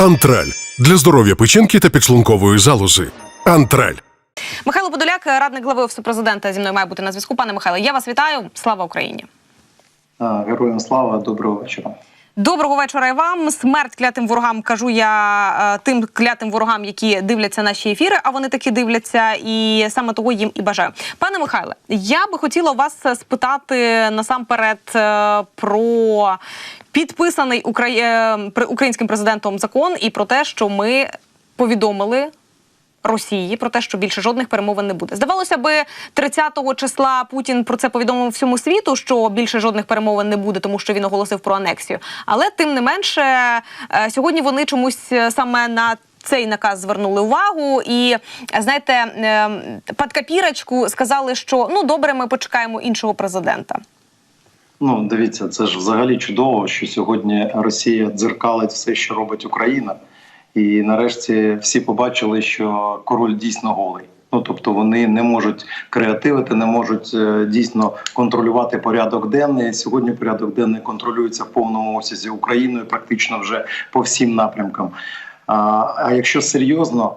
Антраль для здоров'я печінки та підшлункової залози. Антраль. Михайло Подоляк, радник глави офісу президента, зі мною має бути на зв'язку. Пане Михайло, я вас вітаю. Слава Україні. Героям слава, доброго вечора. Доброго вечора і вам. Смерть клятим ворогам кажу я е, тим клятим ворогам, які дивляться наші ефіри, а вони таки дивляться, і саме того їм і бажаю. Пане Михайле, я би хотіла вас спитати насамперед е, про підписаний е, українським президентом закон і про те, що ми повідомили. Росії про те, що більше жодних перемовин не буде. Здавалося би, 30-го числа Путін про це повідомив всьому світу, що більше жодних перемовин не буде, тому що він оголосив про анексію. Але тим не менше, е, сьогодні вони чомусь е, саме на цей наказ звернули увагу, і е, знаєте, під копірочку сказали, що ну добре, ми почекаємо іншого президента. Ну, дивіться, це ж взагалі чудово, що сьогодні Росія дзеркалить все, що робить Україна. І нарешті всі побачили, що король дійсно голий. Ну тобто вони не можуть креативити, не можуть е, дійсно контролювати порядок денний. Сьогодні порядок денний контролюється в повному обсязі Україною, практично вже по всім напрямкам. А, а якщо серйозно,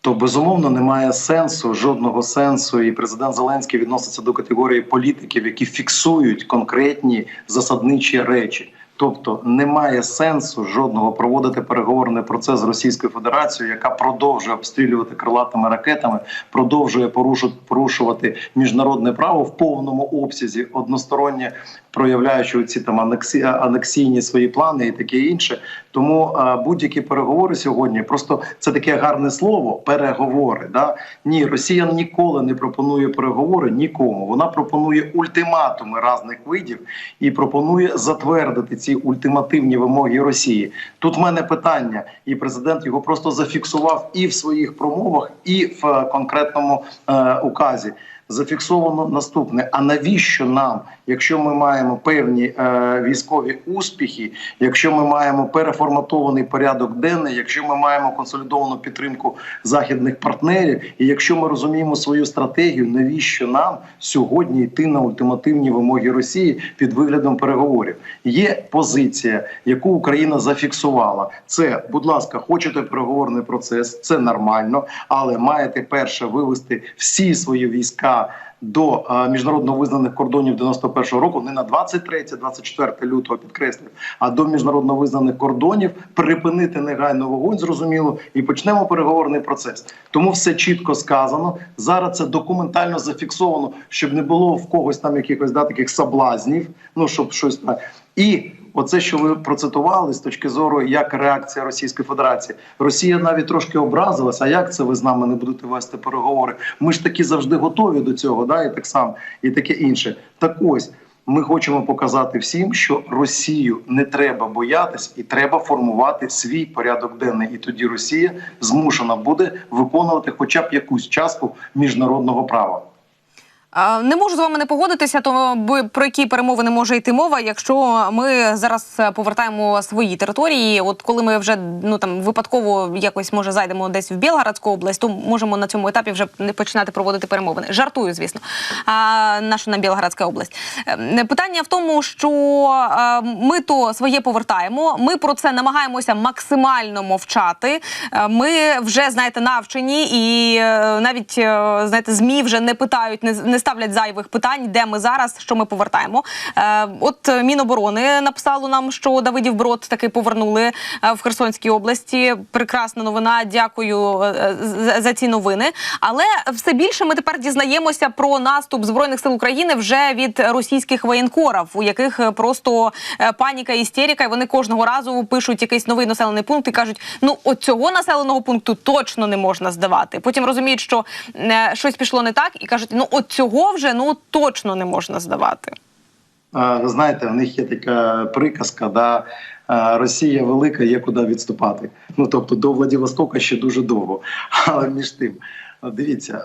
то безумовно немає сенсу, жодного сенсу, і президент Зеленський відноситься до категорії політиків, які фіксують конкретні засадничі речі. Тобто немає сенсу жодного проводити переговорний процес з Російською Федерацією, яка продовжує обстрілювати крилатими ракетами, продовжує порушу- порушувати міжнародне право в повному обсязі, одностороннє проявляючи ці там анексі, анексійні свої плани і таке інше. Тому а, будь-які переговори сьогодні просто це таке гарне слово переговори. Да? Ні, Росія ніколи не пропонує переговори нікому. Вона пропонує ультиматуми різних видів і пропонує затвердити ці ультимативні вимоги Росії. Тут в мене питання, і президент його просто зафіксував і в своїх промовах, і в е, конкретному е, указі. Зафіксовано наступне: а навіщо нам, якщо ми маємо певні е, військові успіхи, якщо ми маємо переформатований порядок денний, якщо ми маємо консолідовану підтримку західних партнерів, і якщо ми розуміємо свою стратегію, навіщо нам сьогодні йти на ультимативні вимоги Росії під виглядом переговорів? Є позиція, яку Україна зафіксувала. Це, будь ласка, хочете переговорний процес, це нормально, але маєте перше вивести всі свої війська до е, міжнародно визнаних кордонів 91-го року, не на 23-24 лютого підкреслюю, а до міжнародно визнаних кордонів припинити негайно вогонь, зрозуміло, і почнемо переговорний процес. Тому все чітко сказано. Зараз це документально зафіксовано, щоб не було в когось там якихось да, таких соблазнів. Ну щоб щось і. Оце, що ви процитували з точки зору, як реакція Російської Федерації, Росія навіть трошки образилась. А як це ви з нами не будете вести переговори? Ми ж таки завжди готові до цього, да, і так само, і таке інше. Так ось ми хочемо показати всім, що Росію не треба боятись, і треба формувати свій порядок денний. І тоді Росія змушена буде виконувати хоча б якусь частку міжнародного права. Не можу з вами не погодитися, то про які перемовини може йти мова, якщо ми зараз е, повертаємо свої території. От коли ми вже ну там випадково якось може зайдемо десь в Білгородську область, то можемо на цьому етапі вже не починати проводити перемовини. Жартую, звісно. А наша на Білгородська область. Е, Питання в тому, що е, ми то своє повертаємо. Ми про це намагаємося максимально мовчати. Е, Ми вже знаєте навчені, і навіть знаєте, змі вже не питають, не, не ставлять зайвих питань, де ми зараз, що ми повертаємо. Е, От Міноборони написало нам, що Давидів Брод таки повернули е, в Херсонській області. Прекрасна новина. Дякую е, за, ці новини. Але все більше ми тепер дізнаємося про наступ збройних сил України вже від російських воєнкорів, у яких просто паніка істерика. І вони кожного разу пишуть якийсь новий населений пункт і кажуть: ну от цього населеного пункту точно не можна здавати. Потім розуміють, що щось пішло не так, і кажуть: ну от цього вже ну точно не можна здавати. Ви знаєте, в них є така приказка, да. Росія велика, є куди відступати. Ну тобто до Владивостока ще дуже довго. Але між тим, дивіться,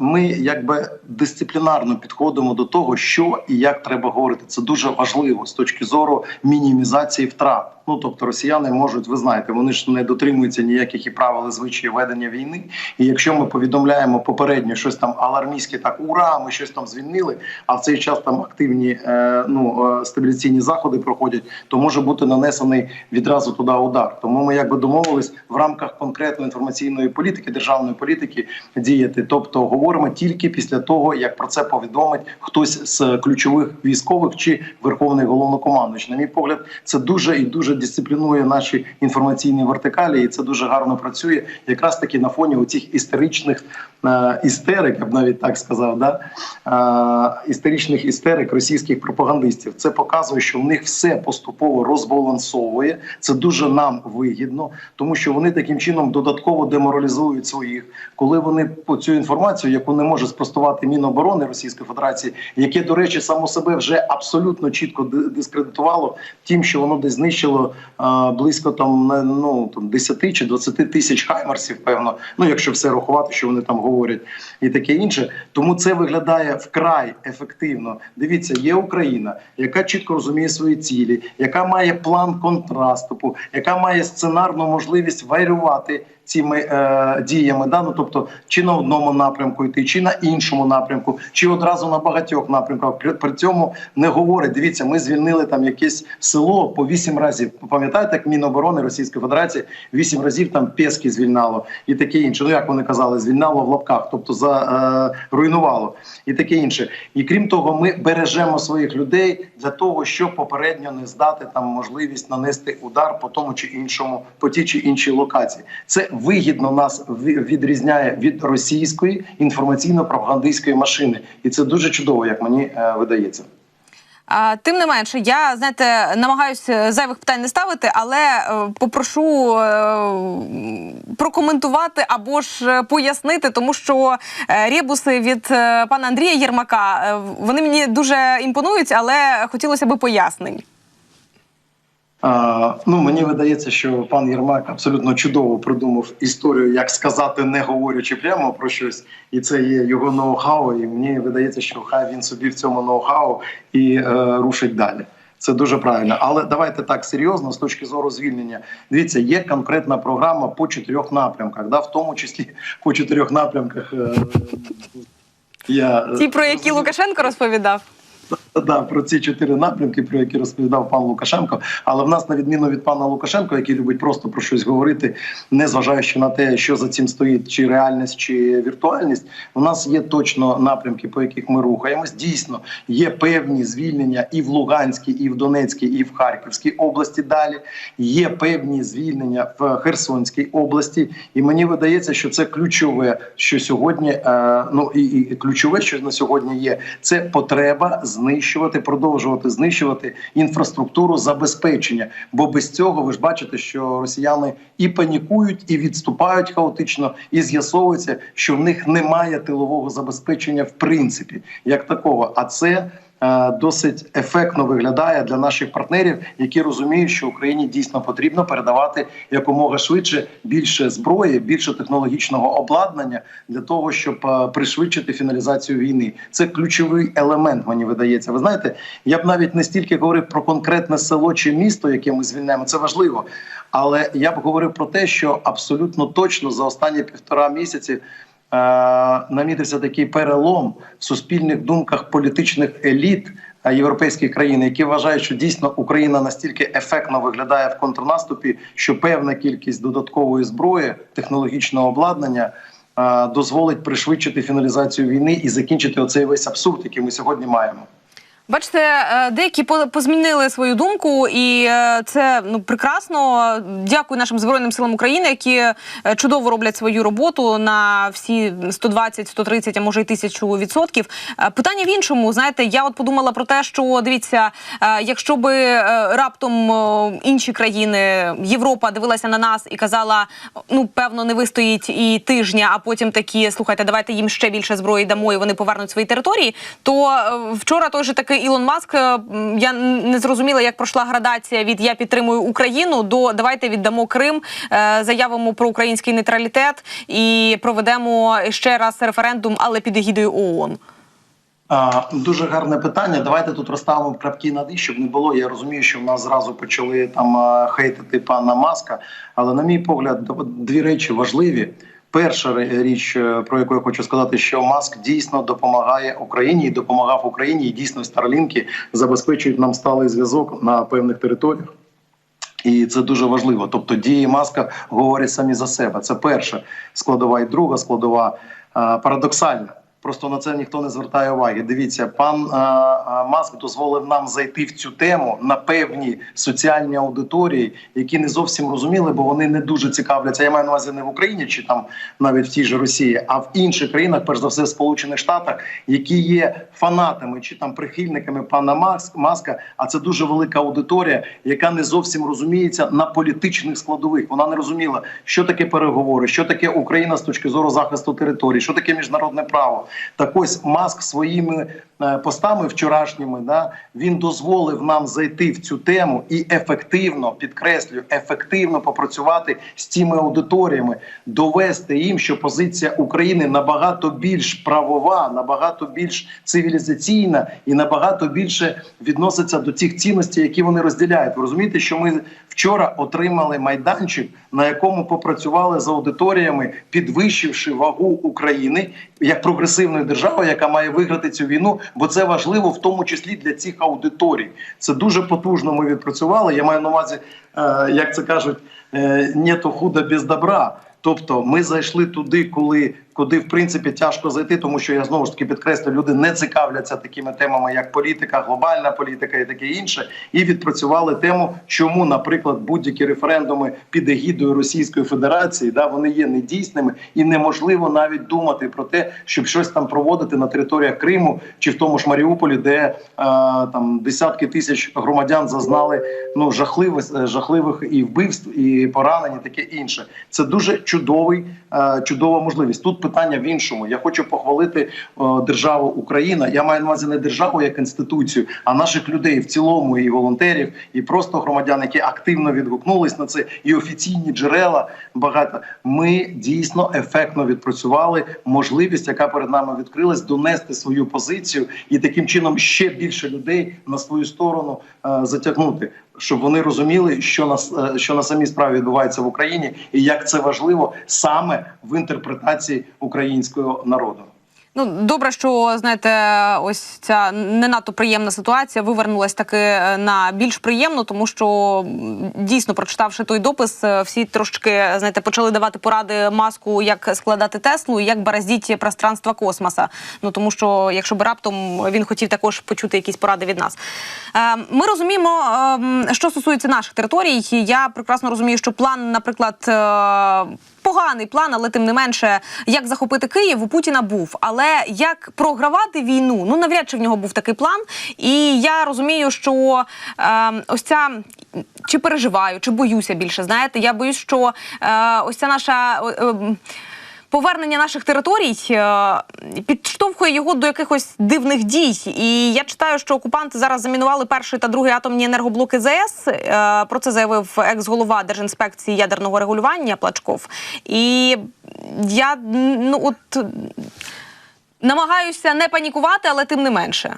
ми якби дисциплінарно підходимо до того, що і як треба говорити. Це дуже важливо з точки зору мінімізації втрат. Ну тобто росіяни можуть, ви знаєте, вони ж не дотримуються ніяких і правил і звичаїв ведення війни. І якщо ми повідомляємо попередньо щось там алармістське, так ура, ми щось там звільнили, а в цей час там активні е, ну е, стабіляційні заходи проходять, то може бути нанесений відразу туди удар. Тому ми якби домовились в рамках конкретної інформаційної політики, державної політики діяти. Тобто говоримо тільки після того, як про це повідомить хтось з ключових військових чи верховний головнокомандуючий. На мій погляд, це дуже і дуже дисциплінує наші інформаційні вертикалі, і це дуже гарно працює, якраз таки на фоні оцих істеричних е, істерик, я б навіть так сказав, да е, істеричних істерик російських пропагандистів. Це показує, що в них все поступово розбалансовує. Це дуже нам вигідно, тому що вони таким чином додатково деморалізують своїх, коли вони по цю інформацію, яку не може спростувати Міноборони Російської Федерації, яке, до речі, само себе вже абсолютно чітко ди- дискредитувало тим, що воно десь знищило а, близько там ну там 10 чи 20 тисяч хаймерсів, певно. Ну якщо все рахувати, що вони там говорять, і таке інше. Тому це виглядає вкрай ефективно. Дивіться, є Україна, яка чітко розуміє свої цілі, яка має план контраступу, яка має сценарну можливість варювати цими е, діями, да? ну, тобто чи на одному напрямку йти, чи на іншому напрямку, чи одразу на багатьох напрямках. При, при цьому не говорить: дивіться, ми звільнили там якесь село по вісім разів. Пам'ятаєте, як Міноборони Російської Федерації вісім разів там Пески звільнало і таке інше. Ну як вони казали, звільнало в лапках, тобто за е, руйнувало і таке інше. І крім того, ми бережемо своїх людей для того, щоб попередньо не здати там можливість нанести удар по тому чи іншому, по тій чи іншій локації. Це вигідно нас ві- відрізняє від російської інформаційно-пропагандистської машини, і це дуже чудово, як мені е, видається. Тим не менше, я знаєте, намагаюся зайвих питань не ставити, але е, попрошу е, прокоментувати або ж пояснити, тому що ребуси від пана Андрія Єрмака вони мені дуже імпонують, але хотілося би пояснень. Ну мені видається, що пан Єрмак абсолютно чудово придумав історію, як сказати, не говорячи прямо про щось, і це є його ноу-хау. І мені видається, що хай він собі в цьому ноу-хау і е, рушить далі. Це дуже правильно. Але давайте так серйозно з точки зору звільнення. Дивіться, є конкретна програма по чотирьох напрямках, да, в тому числі по чотирьох напрямках. Е, я, е, Ті, про які Лукашенко розповідав. Да, про ці чотири напрямки, про які розповідав пан Лукашенко. Але в нас, на відміну від пана Лукашенко, який любить просто про щось говорити, не зважаючи на те, що за цим стоїть, чи реальність, чи віртуальність, у нас є точно напрямки, по яких ми рухаємось. Дійсно, є певні звільнення і в Луганській, і в Донецькій, і в Харківській області. Далі є певні звільнення в Херсонській області, і мені видається, що це ключове, що сьогодні е, ну і, ключове, що на сьогодні є, це потреба знищувати, продовжувати знищувати інфраструктуру забезпечення. Бо без цього ви ж бачите, що росіяни і панікують, і відступають хаотично, і з'ясовується, що в них немає тилового забезпечення в принципі, як такого. А це досить ефектно виглядає для наших партнерів, які розуміють, що Україні дійсно потрібно передавати якомога швидше більше зброї, більше технологічного обладнання для того, щоб е, пришвидшити фіналізацію війни. Це ключовий елемент. Мені видається. Ви знаєте, я б навіть не стільки говорив про конкретне село чи місто, яке ми звільнемо. Це важливо. Але я б говорив про те, що абсолютно точно за останні півтора місяці е, намітився такий перелом в суспільних думках політичних еліт європейських країн, які вважають, що дійсно Україна настільки ефектно виглядає в контрнаступі, що певна кількість додаткової зброї, технологічного обладнання. Дозволить пришвидшити фіналізацію війни і закінчити оцей весь абсурд, який ми сьогодні маємо. Бачите, е, деякі позмінили свою думку, і е, це ну прекрасно. Дякую нашим збройним силам України, які е, чудово роблять свою роботу на всі 120, 130, а може й тисячу відсотків. Питання в іншому. Знаєте, я от подумала про те, що дивіться, якщо би раптом інші країни, Європа дивилася на нас і казала: ну певно, не вистоїть і тижня, а потім такі слухайте, давайте їм ще більше зброї дамо, і вони повернуть свої території. То вчора той же таки Ілон Маск. е, Я не зрозуміла, як пройшла градація від я підтримую Україну до давайте віддамо Крим, е, заявимо про український нейтралітет і проведемо ще раз референдум, але під егідою ООН. Дуже гарне питання. Давайте тут розставимо крапки над «і», щоб не було. Я розумію, що в нас зразу почали там хейтити пана Маска. Але, на мій погляд, дві речі важливі. Перша річ, е, про яку я хочу сказати, що Маск дійсно допомагає Україні і допомагав Україні, і дійсно Старлінки забезпечують нам сталий зв'язок на певних територіях. І це дуже важливо. Тобто дії маска говорять самі за себе. Це перша складова і друга складова а, парадоксальна. Просто на це ніхто не звертає уваги. Дивіться, пан а, а, Маск дозволив нам зайти в цю тему на певні соціальні аудиторії, які не зовсім розуміли, бо вони не дуже цікавляться. Я маю на увазі не в Україні чи там навіть в тій же Росії, а в інших країнах, перш за все, в Сполучених Штатах, які є фанатами чи там прихильниками пана Маск- Маска. А це дуже велика аудиторія, яка не зовсім розуміється на політичних складових. Вона не розуміла, що таке переговори, що таке Україна з точки зору захисту території, що таке міжнародне право. Так ось Маск своїми е, постами вчорашніми, да він дозволив нам зайти в цю тему і ефективно підкреслюю, ефективно попрацювати з цими аудиторіями, довести їм, що позиція України набагато більш правова, набагато більш цивілізаційна і набагато більше відноситься до тих цінностей, які вони розділяють. Ви розумієте, що ми вчора отримали майданчик, на якому попрацювали з аудиторіями, підвищивши вагу України як прогресивної держави, яка має виграти цю війну, бо це важливо в тому числі для цих аудиторій. Це дуже потужно. Ми відпрацювали. Я маю на увазі, е, як це кажуть, е, нету худа без добра. Тобто ми зайшли туди, коли куди в принципі тяжко зайти, тому що я знову ж таки підкреслю, люди не цікавляться такими темами, як політика, глобальна політика і таке інше, і відпрацювали тему, чому, наприклад, будь-які референдуми під егідою Російської Федерації да вони є недійсними і неможливо навіть думати про те, щоб щось там проводити на територіях Криму чи в тому ж Маріуполі, де е, там десятки тисяч громадян зазнали ну жахливих жахливих і вбивств, і поранень, і таке інше. Це дуже чудовий, е, чудова можливість. Тут питання в іншому. Я хочу похвалити е, державу Україна. Я маю на увазі не державу як інституцію, а наших людей в цілому, і волонтерів, і просто громадян, які активно відгукнулись на це, і офіційні джерела багато. Ми дійсно ефектно відпрацювали можливість, яка перед нами відкрилась, донести свою позицію і таким чином ще більше людей на свою сторону е, затягнути. Щоб вони розуміли, що на е, що на самій справі відбувається в Україні, і як це важливо саме в інтерпретації українського народу. Ну добре, що знаєте, ось ця не надто приємна ситуація вивернулась таки е, на більш приємну, тому що дійсно прочитавши той допис, е, всі трошки знаєте почали давати поради маску, як складати Теслу і як бороздіть пространство космоса. Ну тому що якщо б раптом він хотів також почути якісь поради від нас. Е, Ми розуміємо, що стосується наших територій. Я прекрасно розумію, що план, наприклад. Поганий план, але тим не менше, як захопити Київ у Путіна був. Але як програвати війну, ну навряд чи в нього був такий план. І я розумію, що е, ось ця чи переживаю, чи боюся більше. Знаєте, я боюсь, що е, ось ця наша. е, Повернення наших територій е, підштовхує його до якихось дивних дій. І я читаю, що окупанти зараз замінували перший та другий атомні енергоблоки ЗС. Е, Про це заявив екс-голова Держінспекції ядерного регулювання Плачков. І я ну от намагаюся не панікувати, але тим не менше.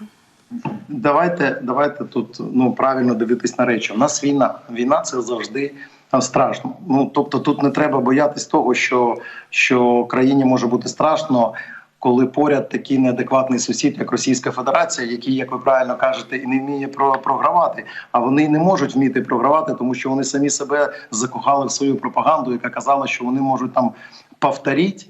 Давайте, давайте тут ну правильно дивитись на речі. У нас війна. Війна це завжди страшно. Ну тобто, тут не треба боятись того, що, що країні може бути страшно. Коли поряд такий неадекватний сусід, як Російська Федерація, який, як ви правильно кажете, і не вміє про програвати, а вони не можуть вміти програвати, тому що вони самі себе закохали в свою пропаганду, яка казала, що вони можуть там повторити,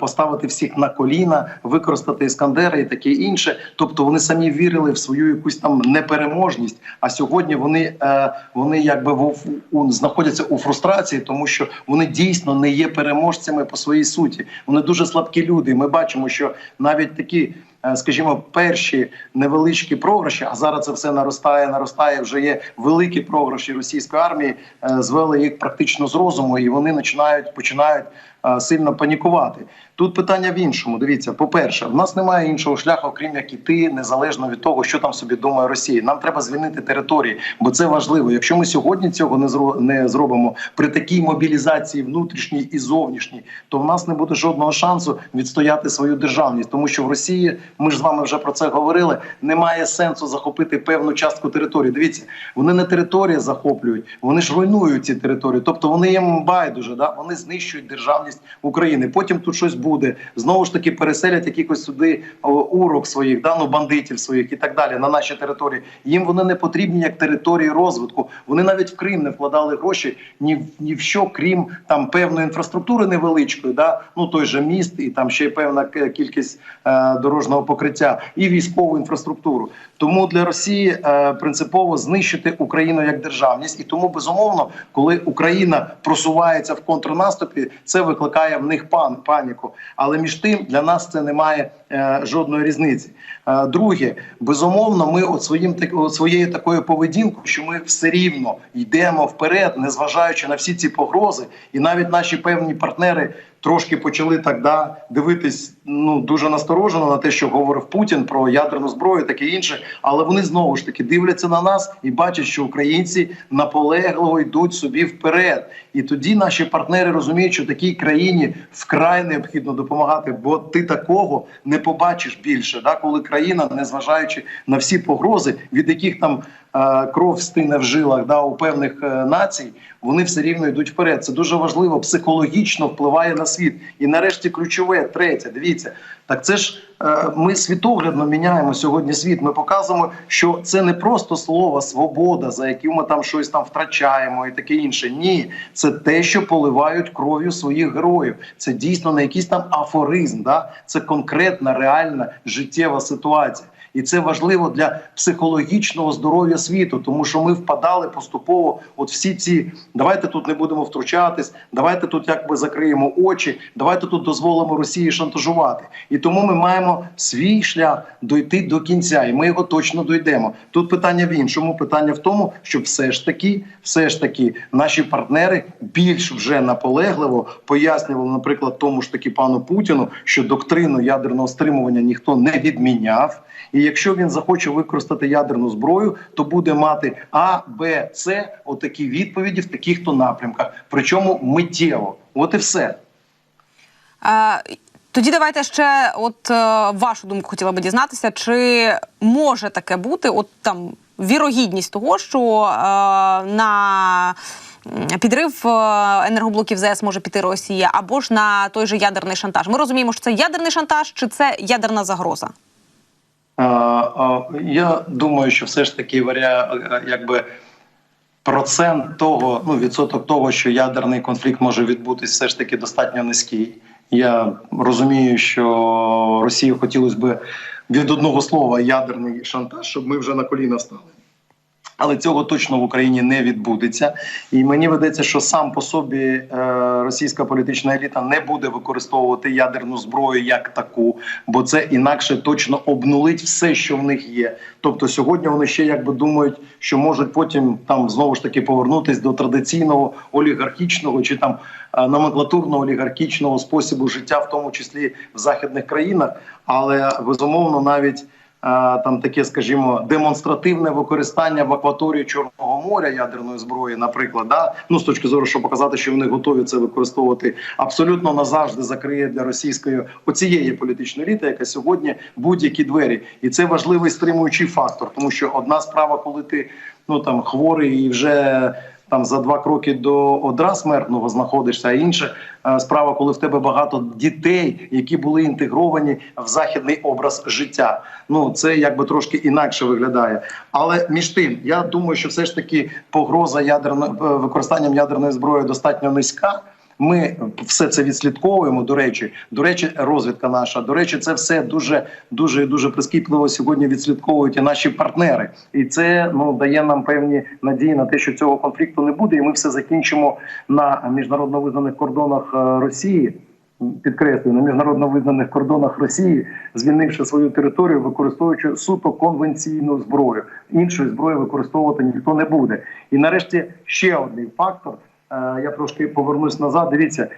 поставити всіх на коліна, використати іскандери і таке інше. Тобто вони самі вірили в свою якусь там непереможність. А сьогодні вони, е, вони якби в, у, знаходяться у фрустрації, тому що вони дійсно не є переможцями по своїй суті. Вони дуже слабкі люди. Ми бачимо, що навіть такі. е, Скажімо, перші невеличкі програші, а зараз це все наростає, наростає. Вже є великі програші російської армії, е, звели їх практично з розуму, і вони починають починають е, сильно панікувати. Тут питання в іншому. Дивіться, по-перше, в нас немає іншого шляху, окрім як іти незалежно від того, що там собі думає Росія. Нам треба звільнити території, бо це важливо. Якщо ми сьогодні цього не не зробимо при такій мобілізації внутрішній і зовнішній, то в нас не буде жодного шансу відстояти свою державність, тому що в Росії ми ж з вами вже про це говорили. Немає сенсу захопити певну частку території. Дивіться, вони не території захоплюють, вони ж руйнують ці території. Тобто вони їм байдуже, да вони знищують державність України. Потім тут щось буде. Знову ж таки переселять якихось сюди урок своїх, да, ну бандитів своїх і так далі на наші території. Їм вони не потрібні як території розвитку. Вони навіть в Крим не вкладали гроші ні ні в що, крім там певної інфраструктури невеличкої, да ну той же міст, і там ще й певна кількість е, дорожнього покриття, і військову інфраструктуру. Тому для Росії е, принципово знищити Україну як державність, і тому безумовно, коли Україна просувається в контрнаступі, це викликає в них пан паніку. Але між тим для нас це не має е, жодної різниці. Е, друге, безумовно, ми от своїм от своєю такою поведінкою, що ми все рівно йдемо вперед, незважаючи на всі ці погрози, і навіть наші певні партнери. Трошки почали так да дивитись ну дуже насторожено на те, що говорив Путін про ядерну зброю, таке інше. Але вони знову ж таки дивляться на нас і бачать, що українці наполегливо йдуть собі вперед. І тоді наші партнери розуміють, що такій країні вкрай необхідно допомагати, бо ти такого не побачиш більше. Да, коли країна, незважаючи на всі погрози, від яких там кров стине в жилах да, у певних е, націй, вони все рівно йдуть вперед. Це дуже важливо, психологічно впливає на світ. І нарешті ключове, третє, дивіться, так це ж е, ми світоглядно міняємо сьогодні світ. Ми показуємо, що це не просто слово свобода, за яким ми там щось там втрачаємо і таке інше. Ні, це те, що поливають кров'ю своїх героїв. Це дійсно не якийсь там афоризм, да? це конкретна, реальна життєва ситуація. І це важливо для психологічного здоров'я світу, тому що ми впадали поступово. От всі ці давайте тут не будемо втручатись, давайте тут якби закриємо очі, давайте тут дозволимо Росії шантажувати. І тому ми маємо свій шлях дойти до кінця, і ми його точно дойдемо. Тут питання в іншому. Питання в тому, щоб все ж таки, все ж таки, наші партнери більш вже наполегливо пояснювали, наприклад, тому ж таки пану Путіну, що доктрину ядерного стримування ніхто не відміняв. І якщо він захоче використати ядерну зброю, то буде мати А, Б, С отакі відповіді в таких то напрямках. Причому миттєво. От і все. Е, Тоді давайте ще, от е, вашу думку хотіла би дізнатися, чи може таке бути, от там вірогідність того, що е, на підрив е, енергоблоків ЗС може піти Росія, або ж на той же ядерний шантаж. Ми розуміємо, що це ядерний шантаж, чи це ядерна загроза? Я думаю, що все ж таки е, якби процент того, ну відсоток того, що ядерний конфлікт може відбутись, все ж таки достатньо низький. Я розумію, що Росії хотілося б від одного слова ядерний шантаж, щоб ми вже на коліна стали. Але цього точно в Україні не відбудеться, і мені видається, що сам по собі е, російська політична еліта не буде використовувати ядерну зброю як таку, бо це інакше точно обнулить все, що в них є. Тобто сьогодні вони ще якби думають, що можуть потім там знову ж таки повернутись до традиційного олігархічного чи там е, номенклатурного олігархічного способу життя, в тому числі в західних країнах, але безумовно навіть. Там таке, скажімо, демонстративне використання в акваторії Чорного моря ядерної зброї, наприклад, да? ну з точки зору, щоб показати, що вони готові це використовувати, абсолютно назавжди закриє для російської оцієї політичної еліти, яка сьогодні будь-які двері, і це важливий стримуючий фактор, тому що одна справа, коли ти ну там хворий і вже. Там за два кроки до одра смертного знаходишся, а інша е, справа, коли в тебе багато дітей, які були інтегровані в західний образ життя. Ну це якби трошки інакше виглядає. Але між тим, я думаю, що все ж таки погроза ядерно е, використанням ядерної зброї достатньо низька. Ми все це відслідковуємо. До речі, до речі, розвідка наша. До речі, це все дуже дуже дуже прискіпливо сьогодні відслідковують і наші партнери, і це ну дає нам певні надії на те, що цього конфлікту не буде, і ми все закінчимо на міжнародно визнаних кордонах е, Росії. Підкреслюю, на міжнародно визнаних кордонах Росії, звільнивши свою територію, використовуючи суто конвенційну зброю. Іншої зброї використовувати ніхто не буде. І нарешті ще один фактор. Е, Я трошки повернусь назад. Дивіться,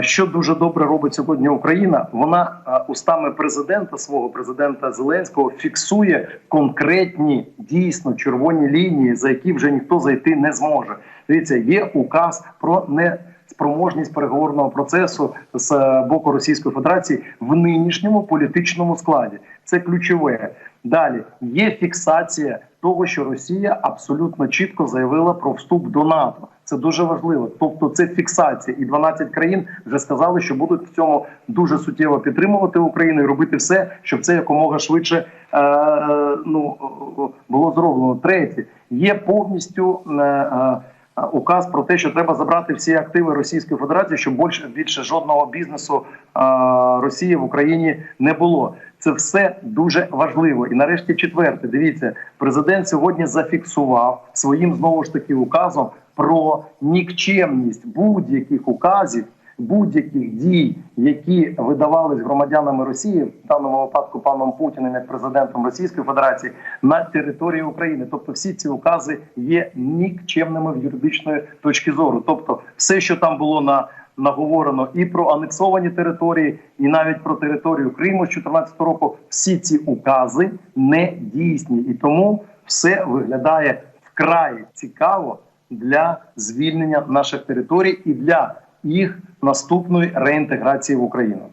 Що дуже добре робить сьогодні Україна? Вона устами президента свого президента Зеленського фіксує конкретні дійсно червоні лінії, за які вже ніхто зайти не зможе. Дивіться, є указ про не спроможність переговорного процесу з е, боку Російської Федерації в нинішньому політичному складі. Це ключове. Далі є фіксація того, що Росія абсолютно чітко заявила про вступ до НАТО. Це дуже важливо. Тобто, це фіксація, і 12 країн вже сказали, що будуть в цьому дуже суттєво підтримувати Україну і робити все, щоб це якомога швидше е, е, ну е, було зроблено. Третє є повністю. Е, е, Указ про те, що треба забрати всі активи Російської Федерації, щоб більше більше жодного бізнесу а, Росії в Україні не було. Це все дуже важливо. І нарешті четверте. Дивіться, президент сьогодні зафіксував своїм знову ж таки указом про нікчемність будь-яких указів, будь-яких дій, які видавались громадянами Росії, в даному випадку паном Путіним як президентом Російської Федерації, на території України. Тобто, всі ці укази є нікчемними в юридичної точки зору. Тобто, все, що там було на наговорено і про анексовані території, і навіть про територію Криму з 2014 року, всі ці укази не дійсні, і тому все виглядає вкрай цікаво для звільнення наших територій і для їх наступної реінтеграції в Україну.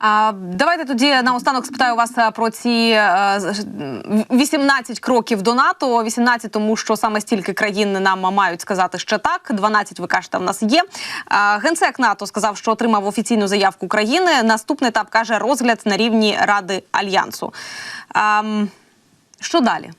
А, давайте тоді наостанок спитаю вас е, про ці е, з- м, 18 кроків до НАТО. 18, тому що саме стільки країн нам мають сказати ще так. 12, ви кажете, в нас є. Генсек НАТО сказав, що отримав офіційну заявку України. Наступний етап каже розгляд на рівні Ради Альянсу. Що далі?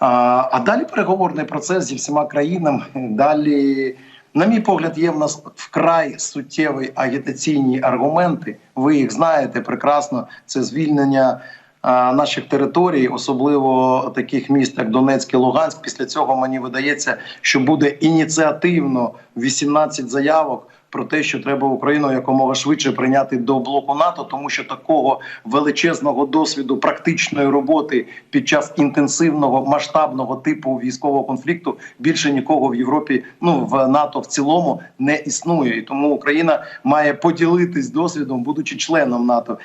А, далі переговорний процес зі всіма країнами. Далі, на мій погляд, є в нас вкрай суттєві агітаційні аргументи. Ви їх знаєте прекрасно. Це звільнення наших територій, особливо таких міст, як Донецьк і Луганськ. Після цього мені видається, що буде ініціативно 18 заявок. Про те, що треба Україну якомога швидше прийняти до блоку НАТО, тому що такого величезного досвіду практичної роботи під час інтенсивного масштабного типу військового конфлікту більше нікого в Європі, ну в НАТО в цілому не існує, і тому Україна має поділитись досвідом, будучи членом НАТО.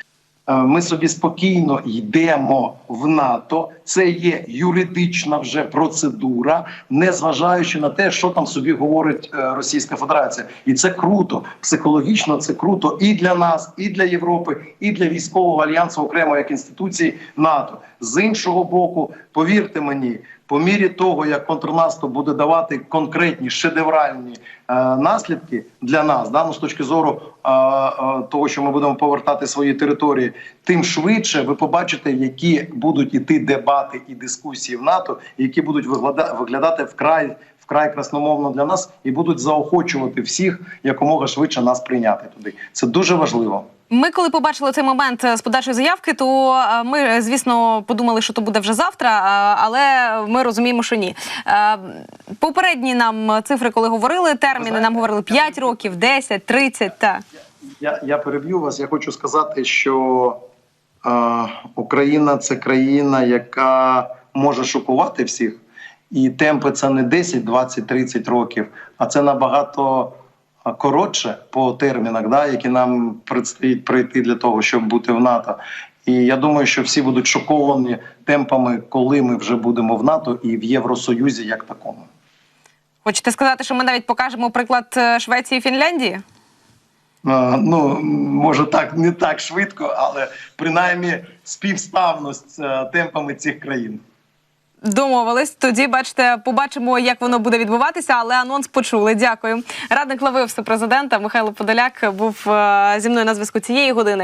Е, Ми собі спокійно йдемо в НАТО. Це є юридична вже процедура, не зважаючи на те, що там собі говорить е, Російська Федерація, і це круто. Психологічно це круто і для нас, і для Європи, і для військового альянсу окремо як інституції НАТО. З іншого боку, повірте мені, по мірі того, як контрнаступ буде давати конкретні шедевральні е, наслідки для нас, да, ну, з точки зору е, е, того, що ми будемо повертати свої території, тим швидше ви побачите, які будуть іти дебати і дискусії в НАТО, які будуть виглядати, виглядати вкрай вкрай красномовно для нас і будуть заохочувати всіх якомога швидше нас прийняти туди. Це дуже важливо. Ми, коли побачили цей момент е, з подачої заявки, то е, ми, е, звісно, подумали, що то буде вже завтра, але ми розуміємо, що ні. Попередні нам цифри, коли говорили, терміни нам говорили 5 років, 10, 30, та. Я, я переб'ю вас. Я хочу сказати, що е, Україна це країна, яка може шокувати всіх, і темпи це не 10, 20, 30 років, а це набагато коротше по термінах, да, які нам предстоїть пройти для того, щоб бути в НАТО. І я думаю, що всі будуть шоковані темпами, коли ми вже будемо в НАТО і в Євросоюзі як такому. Хочете сказати, що ми навіть покажемо приклад е, Швеції і Фінляндії? Ну, може так не так швидко, але принаймні співставно з е, темпами цих країн. Домовились. Тоді бачите, побачимо, як воно буде відбуватися, але анонс почули. Дякую. Радник глави президента Михайло Подоляк був е, зі мною на зв'язку цієї години.